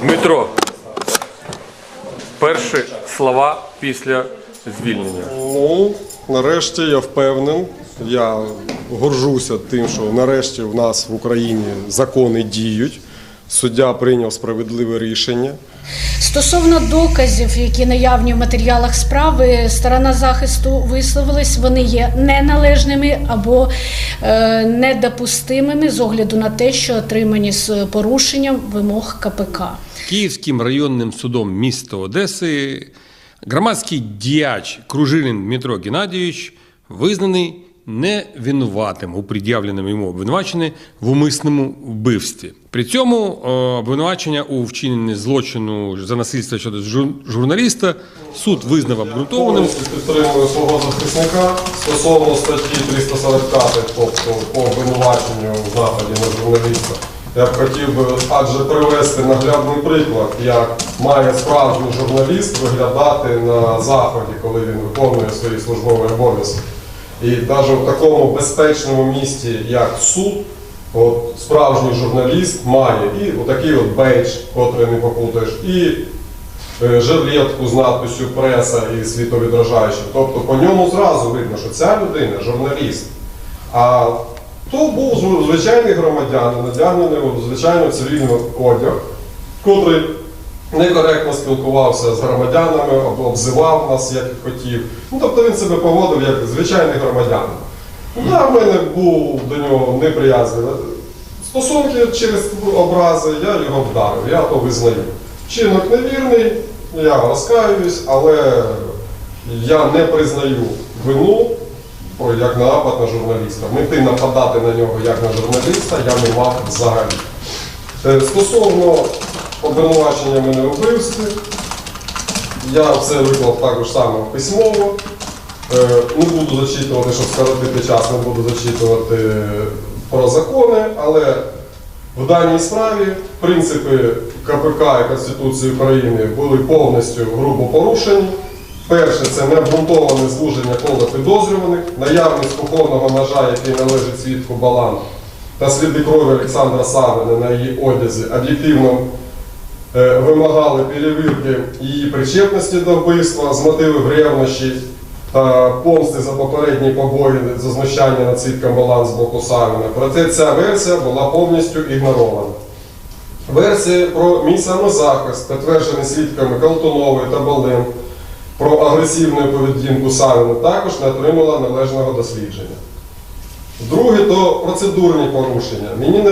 Дмитро, перші слова після звільнення. Ну, нарешті я впевнений. Я горжуся тим, що нарешті в нас в Україні закони діють. Суддя прийняв справедливе рішення. Стосовно доказів, які наявні в матеріалах справи, сторона захисту висловилась, вони є неналежними або е, недопустимими з огляду на те, що отримані з порушенням вимог КПК. Київським районним судом міста Одеси громадський діяч Кружилін Дмитро Геннадійович визнаний невинуватим у пред'явленому йому обвинуваченні в умисному вбивстві. При цьому е, обвинувачення у вчиненні злочину за насильство щодо жур- журналіста суд визнав обґрунтованим. Підтримую свого захисника стосовно статті 345, тобто по обвинуваченню в нападі на журналіста. Я б хотів би адже привести наглядний приклад, як має справжній журналіст виглядати на заході, коли він виконує свої службові обов'язки. І навіть в такому безпечному місті, як суд, от справжній журналіст має і отакий от бейдж, котрий не попутаєш, і е, жилетку з надписю преса і світовідражаючим. Тобто по ньому зразу видно, що ця людина журналіст. А то був звичайний громадянин, надягнений у звичайно цивільний одяг, котрий некоректно спілкувався з громадянами, об- обзивав нас, як хотів. Ну, тобто він себе поводив як звичайний громадянин. Да, в мене був до нього неприязний. Стосунки через образи, я його вдарив, я то визнаю. Чинок невірний, я розкаюсь, але я не признаю вину як напад на журналіста. Мети нападати на нього як на журналіста я не мав взагалі. Е, Стосовно обвинувачення мене у вбивстві, я це виклав також саме письмово. Е, Не буду зачитувати, щоб скоротити час, не буду зачитувати про закони, але в даній справі принципи КПК і Конституції України були повністю грубо порушені. Перше це необґрунтоване звуження кола підозрюваних, наявність кухонного ножа, який належить свідку Балан, та сліди крові Олександра Савина на її одязі об'єктивно е, вимагали перевірки її причетності до вбивства з мотивів ревнощі та помсти за попередні побої за знущання над свідком Балан з боку Савіна. Проте ця версія була повністю ігнорована. Версія про мій самозахист, підтверджений свідками Колтунової та Балин, про агресивну поведінку Савіна також не отримала належного дослідження. Друге то процедурні порушення. Мені не